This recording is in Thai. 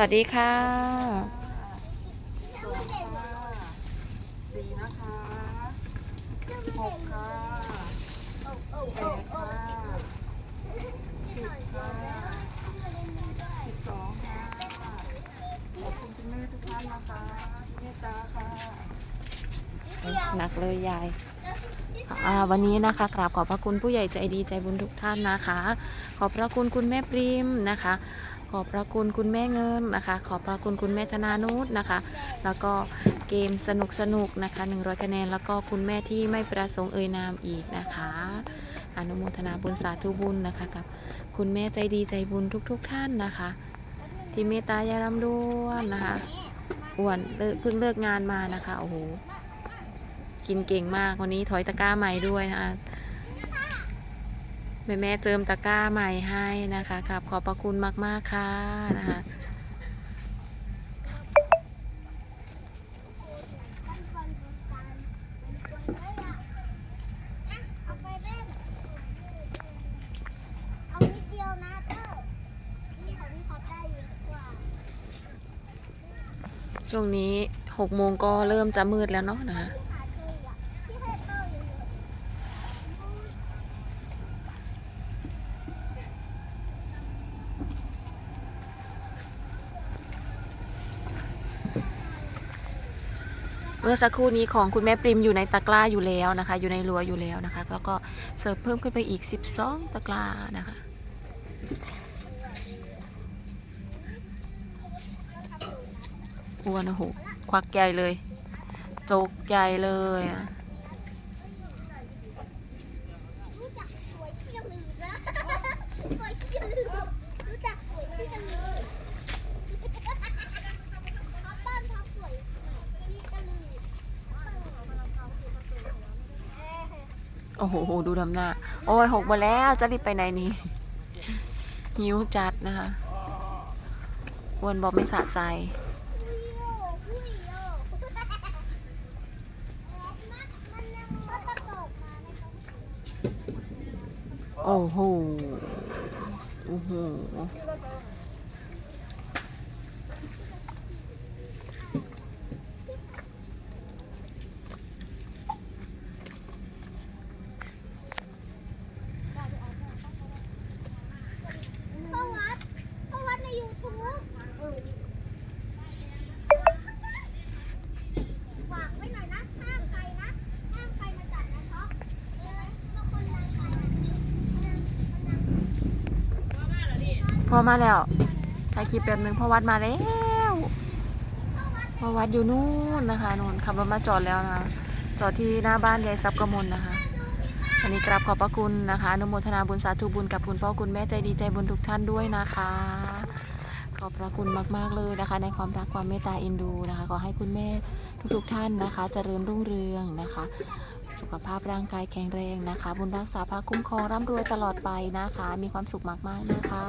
วัสดีค่ะสองค่ะสี่นะคะหกค่ะแปดค่ะสิบค่ะสิบสองค่ะขอบคุณคุณแม่ทุกท่านนะคะเมตตาค่ะหนักเลยยายอ่า วันนี้นะคะกราบขอบพระคุณผู้ใหญ่ใจดีใจบุญทุกท่านนะคะ ขอบพระคุณคุณแม่ปริมนะคะ ขอบพระคุณคุณแม่เงินนะคะ ขอบพระคุณคุณแม่ธนานุษนะคะ แล้วก็เกมสนุกสนุกนะคะ100คะแนนแล้วก็คุณแม่ที่ไม่ประสงค์เอ่ยนามอีกนะคะอนุโมทนาบุญสาธุบุญนะคะกับคุณแม่ใจดีใจบุญทุกๆทท่านนะคะ ที่เมตตายายลำด้วนนะคะอ้วนเพิ่งเลิกงานมานะคะโอ้โห กินเก่งมากวันนี้ถอยตะกร้าใหม่ด้วยนะคะแม่แม่เจิมตะกร้าใหม่ให้นะคะครับขอบพระคุณมาก ๆ ค่ะนะคะช่วงนี้หกโมงก็เริ่มจะมืดแล้วเนาะนะคะที่ให้เตอร์เยอะ เมื่อสักครู่นี้ของคุณแม่ปริมอยู่ในตะกร้าอยู่แล้วนะคะ อยู่ในรั้วอยู่แล้วนะคะ แล้วก็เสิร์ฟเพิ่มขึ้นไปอีก 12 ตะกร้านะคะอ้วนโอ้โหควักใหญ่เลยโจกใหญ่เลยอะ รู้จักสวยที่จะลืมนะสวยที่จะลืมรู้จักสวยที่จะลืมบ้านพักสวยที่จะลืม โอ้โห ดูดำหน้า โอ้ยหกมดแล้ว จะรีบไปไหนนี่หิวจัดนะคะวนบอกไม่สะใจ โอ้โห โอ้โห พ่อวัดพ่อวัดในยูทูบฝากไว้หน่อยนะ ห้ามใครนะ ห้ามใครมาจับนะท็อปเออบางคนดังไปนะคนดัง พ่อมาแล้วถ่ายคลิปแป๊บนึงพ่อวัดมาแล้วพ่อวัดอยู่นู่นนะคะนู่นขับรถมาจอดแล้วนะคะจอดที่หน้าบ้านยายซับกมลนะคะอันนี้กราบขอบพระคุณนะคะอนุโมทนาบุญสาธุบุญกับคุณพ่อคุณแม่ใจดีใจบุญทุกท่านด้วยนะคะ ขอบพระคุณมาก ๆ เลยนะคะ ในความรักความเมตตาเอ็นดูนะคะ ขอให้คุณแม่ทุกๆท่านนะคะเจริญรุ่งเรืองนะคะ สุขภาพร่างกายแข็งแรงนะคะ บุญรักษาพระคุ้มครองร่ำรวยตลอดไปนะคะ มีความสุขมาก ๆ นะคะ